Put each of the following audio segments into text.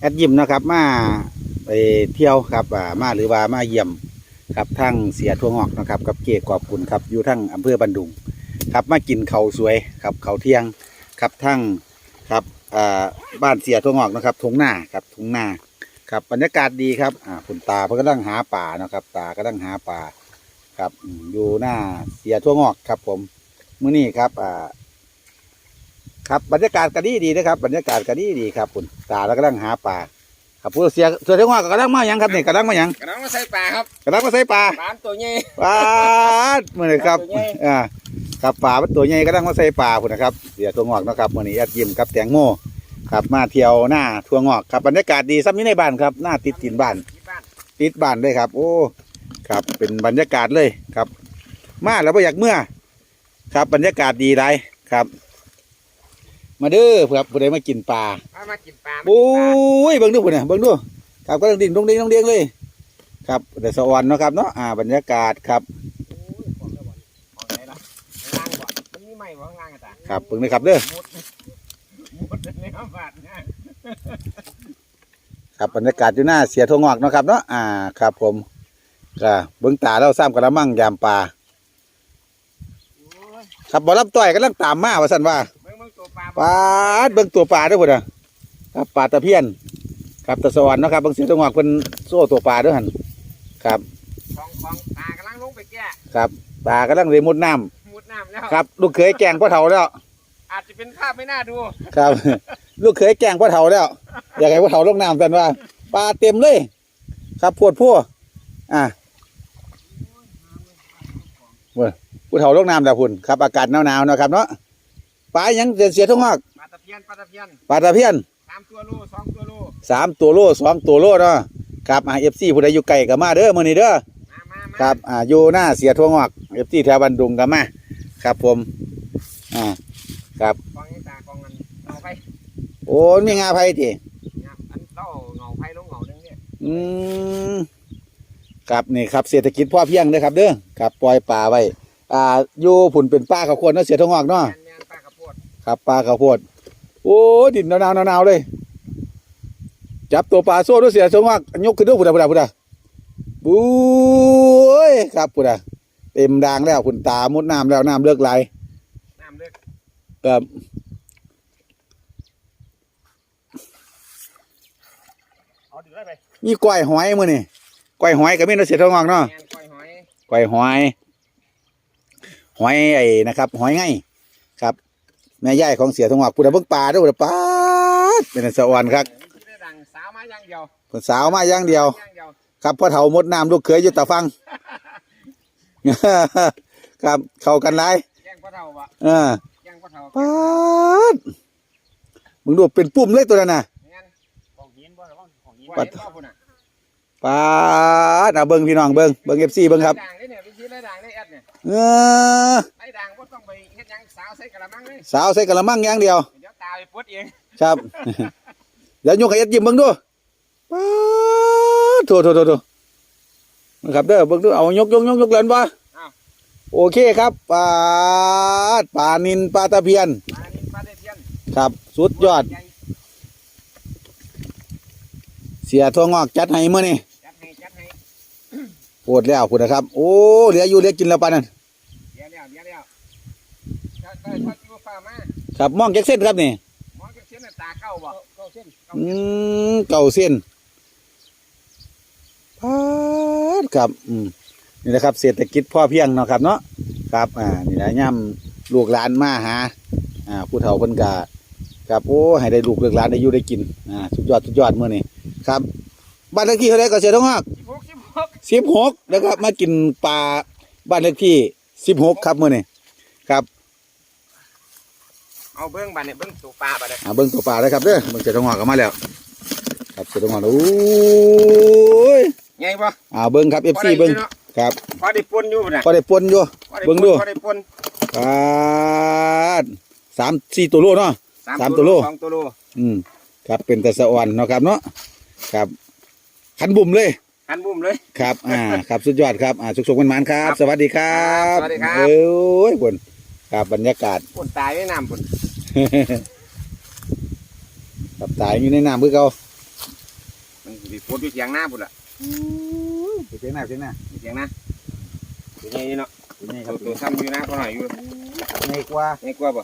แอดยิมนะครับมาไปเที่ยวครับมาหรือว่ามาเยี่ยมครับทั้งเสียทั่วงอกนะครับกับเกกอบคุณครับอยู่ทั้งอำเภอบันดุงครับมากินเขาสวยครับเขาเที่ยงครับทั้งครับบ้านเสียทั่วงอกนะครับทงหน้าครับทงหน้าครับบรรยากาศดีครับอ่าคุณตาเพิ่นกำลังหาป่านะครับ ตากำลังหาป่าครับอืมอยู่หน้าเสียทั่วงอกครับผมมื้อนี้ครับอ่า ครับบรรยากาศก็ดีดีนะครับ บรรยากาศก็ดีดีครับคุณตาแล้วก็ลังหาปลาครับผู้เสียเสือเทงว่าก็กำลังมาหยังครับนี่กำลังมาหยังกระน้องมาใส่ปลาครับกำลังมาใส่ปลาปลาตัวใหญ่ ปลาดมื่อนี้ครับตัวใหญ่ อ่าครับปลาเป็นตัวใหญ่กำลังมาใส่ปลาคุณนะครับเสียตัวงอกนะครับมื่อนี้ยัดยิ้มกับแตงโมครับมาเที่ยวหน้าทัวงอกครับบรรยากาศดีซ้ำนี้ในบ้านครับหน้าติดตินบ้าน ที่บ้านติดบ้านเลยครับ โอ้ครับเป็นบรรยากาศเลยครับ มาแล้วไม่อยากเมื่อ ครับบรรยากาศดีไรครับ มาเด้อครับผู้ใดมากินปลาพามากินปลาโอ้ยเบิ่งดูพุ่นน่ะเบิ่งดูครับก็ต้องดิ่งต้องดิ่งต้องเดียงเลย ครับเดี๋ยวสวรรค์เนาะครับเนาะอ่าบรรยากาศครับ โอ้ยของแล้วบ่ของไหนล่ะข้างล่างบ่มันมีไม้บ่ข้างล่างอะตาครับเบิ่งเลยครับเด้อมุดมุดในน้ำบาดเนี่ยครับบรรยากาศอยู่หน้าเสียทวงอกเนาะครับเนาะอ่าครับผมก็เบิ่งตาเราซ้ำกระมังยามปลาโอ้ยครับบ่รับต้อยกำลังตามมาว่าซั่นว่าเบิ่งเบิ่งตัว ปลาปลาดเบิ่งตัวปลาเด้วยพุ่นน่ะครับปลาตะเพียน ครับตะสวรรค์เนาะครับเบิ่งเสียทวงอกเพิ่นโซ่ตัวปลาเด้วยหั่นครับของของตากำลังลงไปแก้ครับปลากำลังเลยมุดน้ำมุดน้ำแล้วครับ ลูกเขยแกล้งพ่อเฒ่าแล้วอาจจะเป็นภาพไม่น่าดูครับ ลูกเคยแกล้งพ่อเฒ่าแล้วอยากให้พ่อเฒ่าลงน้ำกันว่าปลาเต็มเลย ครับพวดพวอะเว้ยผู้เฒ่าลงน้ำแล้วพุ่นครับอากาศหนาวๆเนาะครับเนาะ ปลายังเสียทุ่งอกปลาตะเพียนปลาตะเพียนปลาตะเพียนสามตัวโลสองตัวโลสามตัวโลสองตัวโลเนาะครับอ่าเอฟซีผู้ใดอยู่ไกลก็มาเด้อมื้อนี้เด้อมามามาครับอ่าอยู่หน้าเสียทุ่งอกเอฟซีแถวบันดุงก็มาครับผมอ่าครับกองยังตากองกันเงาไฟโอ้มีงาไผ่ติเนี่ยอันเต้าเงาไฟลงเงาหนึงเนี่ยอืมครับนี่ครับเศรษฐกิจพ่อเพียงเด้อครับเด้อครับปล่อยปลาไว้อ่าอยู่ผุนเป็นป้าข้าวโพดเนาะเสียทองออกเนาะ แมน ครับปลาข้าวโพดโอ้ดินหนาวๆหนาวๆเลย จับตัวปลาโซ่ด้วยเสียทองออกยกขึ้นด้วยพุดาพุดาพุดาบุ้ยครับพุดาเต็มดางแล้วคุณตามุดน้ำแล้วน้ำเลิกไหลน้ำเลือกครับเอาถือได้ไปมีก้อยหอยมื้อนี่ก้อยหอยก็มีเนาะเสียทองออกเนาะแมนก้อยหอยก้อยหอย หอยไอ้นะครับ หอยไงครับ แม่ย่ายของเสียทองหวักพูดเบิ่งปลาเด้วยพูดป้าดเป็นสวรรค์ครับมันได้ดังสาวมาอย่างเดียวเพิ่นสาวมาอย่างเดียว อย่างเดียวครับพ่อเฒ่ามดน้ำลูกเขยอยู่ตาฟัง ครับเข้ากันไรแย่งพ่อเฒ่าบ่เออแย่งพ่อเฒ่าป้าดมึงดูเป็นปุ่มเลยตัวนั้นน่ะ แม่นของหินบ่ระวังของหินปัว่าดเห็นบ่พุ่นน่ะป้าดเอาเบิ่งพี่น้องเบิ่งเบิ่งเอฟซีเบิ่งครับไล่ด่างนี่เนี่ยวิธีไล่ด่างนี่แอดเนี่ยเออ ไล่ด่างบ่ต้องไปเฮ็ดหยังสาวใส่กระมังเลยสาวใส่กะละมังอย่างเดียว เดี๋ยวตาไปปวดเองครับ เดี๋ยวยกให้เอ็ดยิ้มเบิ่งดูป๊าดโถโถโถโถนะครับเด้อเบิ่งดูเอายกยกยกยกเล่นบ่โอเคครับปลาดปลานินปลาตะเพียน ปลานินปลาตะเพียน ครับ สุดยอดใหญ่เสียทั่วงอกจัดให้มื้อนี่จัดให้จัดให้โปวดแล้วพุ่นนะครับ โอ้เหลืออยู่เหลือกินแล้วปานนั้นเดี๋ยวแล้วเดี๋ยวแล้ว ถ้าถ้าถ้าอยู่ฟ้ามาครับมองจักเส้นครับนี่หมอจะเส้นน่ะตาเก้าบ่เก้าเส้นเก้าอืเส้นมเก่าเส้นปาดครับ อืมนี่แหละครับ เศรษฐกิจพ่อเพียงเนาะครับเนาะครับ อ่า นี่แหละย่ำลูกหลานมาหา อ่า ผู้เฒ่าเพิ่นกะครับโอ้ให้ได้ลูกเลือกหลานได้อยู่ได้กินอ่าสุดยอดสุดยอดมื้อนี้ครับบ้านเลขที่เท่าไหร่ก็เสียท้องหักสิบหกสิบหกสิบหกนะครับมากินปลาบ้านเลขที่สิบหกครับมื้อนี้ครับ เอาเบิ้งบัดเนี่ยเบิ้งตัวปลาบัดเนี่ยอ่าเบิ่งตัวปลาเลยครับเด้อเบิ่งเสียท้องหักออกมาแล้ว ครับเสียท้องหักโอ้ยไงบ่อ่าเบิ้งครับเอฟซีเบิ้งครับพอได้ปนอยู่บัดเนี่ยพอได้ปนอยู่พอได้เบิ่งปนดูพอได้ปนปาดสามสี่ตัวโลเนาะสามตัวโลสองตัวโลอืมครับเป็นแต่สะอ่อนเนาะครับเนาะครับขันบุ่มเลยหันบุ้มเลยครับอ่าครับสุดยอดครับอ่าสุขสมมันๆครับครับ สวัสดีครับสวัสดีครับเอ้ยบนครับบรรยากาศปนตายในน้ำปน ครับตายอยู่ในน้ำเพื่อเขามันสิโพดอยู่เสียงหน้าพุ่นล่ะไปเสียงหน้าเสียงหน้าอยู่เสียงหน้าอยู่ใหญ่นี่เนาะเป็นไงคตัรัวบตัวซ้ำอยู่หน้าเขาหน่อยอยู่ไงกว่าใหญ่กว่าบ่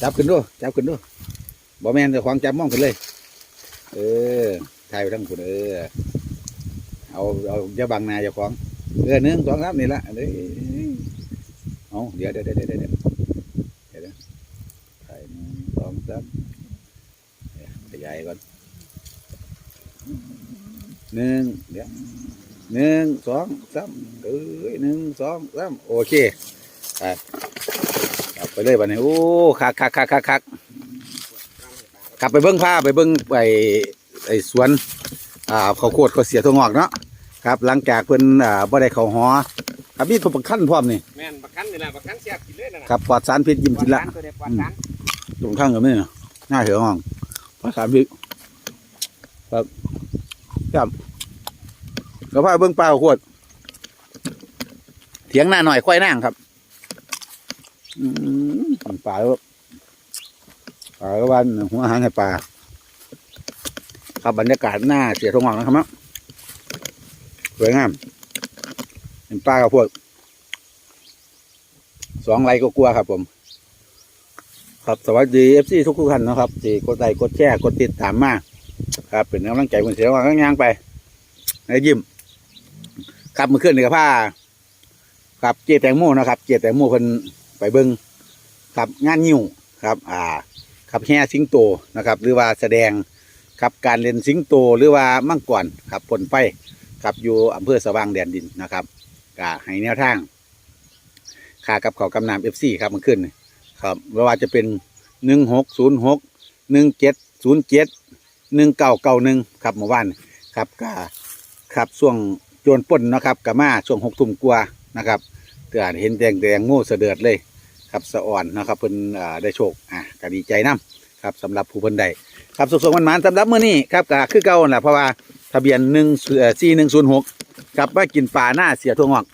จับขึ้นดูจับขึ้นดูบ่แม่นเจะควางจับมองขึ้นเลย เออถ่ายไปทั้งคุณเออ เอาเอาอย่าบังหนาเจ้าของเออหนึ่งสองสามนี่ละเด้ย เอาเดี๋ยวเดี๋ยวเดี๋ยวเดี๋ยวเดี๋ยวเดี๋ยวเดี๋ยวถ่ายหนึ่งสองสามขยายก่อนหนึ่งเดี๋ยวหนึ่งสองสามเอ้ยหนึ่งสองสามโอเคไปเอาไปเลยบัดนี้โอ้คักคักคักคักคักกลับไปเบิ้งผ้าไปเบิ้งไปไอสวนอ่าเขาวโคตรเขาวเสียตัวงอกเนาะครับ หลังจากเพิ่นอ่าบ่ได้เข้าหอ ครับมีทุกประคันพร้อมนี่แม่นประกันนี่แหละประกันเสียบกินเลยนั่นน่ะครับปลอดสารพิษยิ้มปลอกิดนละ สารตัวเดียวปลอดสารตรงข้างกับนี่นะหน้าเหือห้องปลอดสารพิษครับครับก็พาเบิ่งปลาข้าวโคตรเถียงหน้าหน่อยควายนั่งครับ อืมปลาแล้วปลาก็วันหัวอาหารให้ปลาครับบรรยากาศหน้าเสียทงหวังนะครับเนาะสวยงาม เป็นปลาข้าวโพดสองไรก็กลัวครับ ผม ครับสวัสดีเอฟซีทุกทุกๆท่านนะครับที่กดไลค์กดแชร์กดติดตามมากครับ เป็นกำลังใจคนเสียว่าข้างยางไปในยิ้มครับมือคืนนี่กับผ้าครับเจแตงโมนะครับ เจแตงโมเพิ่นไปเบิ้งครับงานยิ้วครับ อ่าครับแห่สิงโตนะครับ หรือว่าแสดงครับการเล่นสิงโตหรือว่ามังกรครับผลไปครับอยู่อำเภอสว่างแดนดินนะครับ ก็ให้แนวทางค่ากับเขากำนำเอฟซีครับมื่อคืนครับไม่ว่าจะเป็นหนึ่งหกศูนย์หกหนึ่งเจ็ดศูนย์เจ็ดหนึ่งเก้าเก้าหนึ่งครับเมื่อวานครับก็ครับช่วงโจรปล้นนะครับกับมาช่วงหกทุ่มกว่านะครับเตือนเห็นแดงแดงโม่เสดือดเลยครับสะอ่อนนะครับเพิ่นได้โชคอะก็ดีใจนํครับสำหรับผู้เพิ่นได้ครับสุขสมันหมานสำหรับมื้อนี้ครับก็คือเก่าแหละเพราะว่าทะเบียนหนึ่งสี่หนึ่งศูนย์หก ครับมากินปลาหน้าเสียทั่วงอก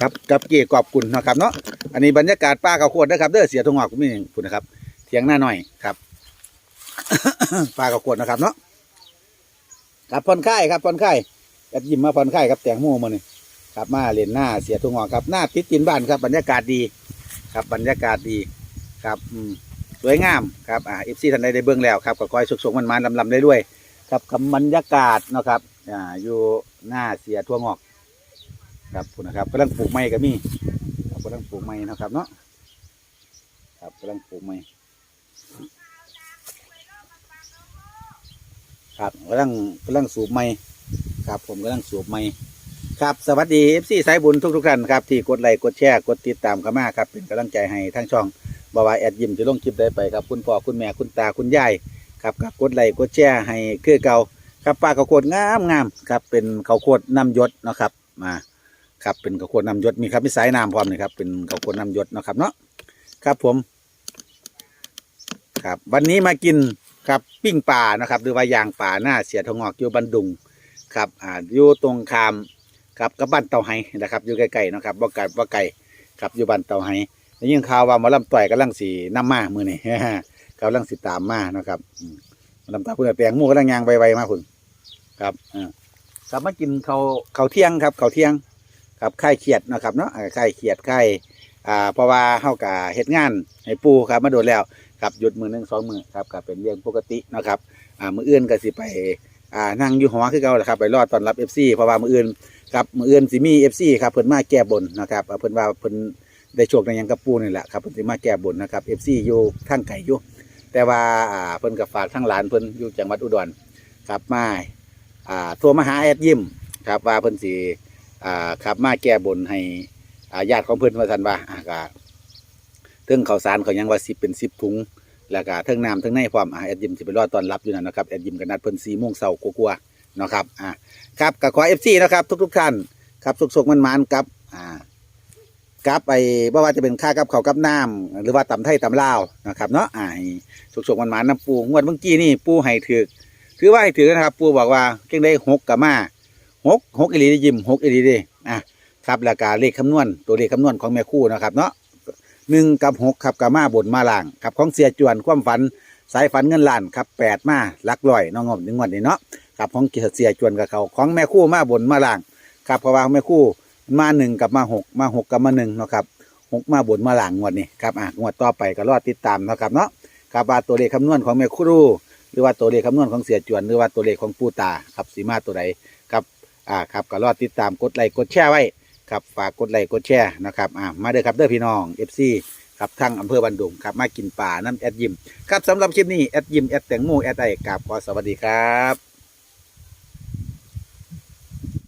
ครับกับเกี่กอบกุลเนะครับเนาะอันนี้บรรยากาศป้าเขาวโพดนะครับเด้อเสียทวงหอกมีคุณนะครับเถียงหน้าหน่อยครับป้าเขาวโพดนะครับเนาะครับผ่อนคลายครับผ่อนคลายแอบยิ้มมาผ่อนคลายครับแตงโมมาเนี่ยครับมาเล่นหน้าเสียทงหอกครับหน้าติดกินบ้านครับ บรรยากาศดีครับบรรยากาศดีครับสวยงามครับอ่าเอฟซีท่านใดได้เบิ่งแล้วครับก็คอยสุกๆมันมันๆลำๆได้ด้วยครับกับบรรยากาศเนาะครับ อ่าอยู่หน้าเสียทั่วงอกครับคุณนะครับกำลังปลูกไม้ก็มีกำลังปลูกไม้นะครับเนาะครับกำลังปลูกไม้ครับกำลังกำลังสูบไม้ครับผมกำลังสูบไม้ครับสวัสดีเอฟซีสายบุญทุกทุกๆท่านครับที่กดไลค์กดแชร์กดติดตามข้ามาครับเป็นกำลังใจให้ทั้งช่องบาวาแอดยิมจะลงคลิปได้ไปครับคุณพ่อคุณแม่คุณตาคุณยายครับครับกดไลค์กดแชร์ให้คือเก่า ครับป้าข้าวโพดงามงามครับเป็นข้าวโพดน้ำยศเนาะครับมาครับเป็นข้าวโพดน้ำยศมีครับมีสายน้ำพร้อมเลยครับเป็นข้าวโพดน้ำยศเนาะครับเนาะครับผม ครับวันนี้มากินครับปิ้งปลานะครับหรือว่าย่างปลาหน้าเสียทองอกอยู่บันดุงครับอ่าอยู่ตรงคามครับกับบ้านเตาไห้นะครับอยู่ใกล้ๆนะครับบ่ไกลบ่ไกลครับอยู่บ้านเตาไห้ได้ยินข่าวว่าหมอลำต่อยกำลังสีน้ำมามือนี่กำลังสีตามมาเนะครับอื ลำตาคุณแตงหมูกำลังยางไวๆมาคุณครับอ่าครับมากินข้าวข้าวเที่ยงครับข้าวเที่ยงครับค่ายเขียดนะครับเนาะอ่าค่ายเขียดค่ายอ่าเพราะว่าเฮากะเฮ็ดงานให้ปูครับมาโดนแล้วครับหยุดมือหนึ่งสองมือครับก็เป็นเรื่องปกติเนาะครับอ่ามืออื่นก็สิไปอ่านั่งอยู่หอคือเก่าแหละครับไปรอต้อนรับ FC เพราะว่ามืออื่นครับมืออื่นสิมี FC ครับเพิ่นมาแก้บนนะครับอ่าเพิ่นว่าเพิ่นได้โชคในหยังกับปูนี่แหละครับเพิ่นสิมาแก้บนนะครับ FC อยู่ทางไกลอยู่ แต่ว่าอ่าเพิ่นก็ฝากทางหลานเพิ่นอยู่จังหวัดอุดรครับมาอ่าโทรมาหาแอดยิมครับว่าเพิ่นสิอ่าครับมาแก้บนให้อ่าญาติของเพื่อนว่าท่นว่าอ่าก็เทิงข้าวสารเขายังว่าสิบเป็นสิบถุงแล้วก็เทิงน้ำเทิงในพร้อมอ่าแอดยิมจะไปรอตอนรับอยู่นั่นนะครับแอดยิมกันนัดเพิ่นสี่โมงเช้ากลัวๆเนาะครับอ่าครับก็ขอเอฟซีนะครับทุกๆท่านครับสุกๆมันๆครับ กับไอ้บ่ว่าจะเป็นค่ากับเขาวกับน้ำหรือว่าตำไทยตำลาวนะครับเนาะอ่าให้สุกๆมันๆน้ำปูงวดเมื่อกี้นี่ปูให้ถือถือว่าให้ถือนะครับ ปูบอกว่าเก่งได้หกกับมาหกหกอีหลีได้ยิมหกอีหลีเด้อะครับแล้วก็เลขคำนวณตัวเลขคำนวณของแม่คู่นะครับเนาะหนึ่งกับหกครับกับมาบนมาล่างครับของเสียจวนความฝันสายฝันเงินล้านครับแปดมาลักร้อยน้องงบหนึ่งงวันนี้เนาะครับของเสียจวนกับเขาของแม่คู่มาบนมาล่างครับเพราะว่าแม่คู่ มาหนึ่งกับมาหกมาหกกับมาหนึ่งเนาะครับหกมาบนมาหล่างงวดนี้ครับอะงวดต่อไปก็รอติดตามนะครับเนาะครับว่าตัวเลขคำนวณของแม่ครูหรือว่าตัวเลขคำนวณของเสียจวนหรือว่าตัวเลขของปูตาครับสีมาตัวใดครับอ่าครับก็รอติดตามกดไลค์กดแชร์ไว้ครับฝากกดไลค์กดแชร์นะครับอ่ามาเด้อครับเด้อพี่น้องเอฟซีครับทั้งอำเภอบันดุงครับมากินป่าน้ำแอดยิมครับสำหรับคลิปนี้แอดยิมแอดแตงโมแอดไอกราบขอสวัสดีครับ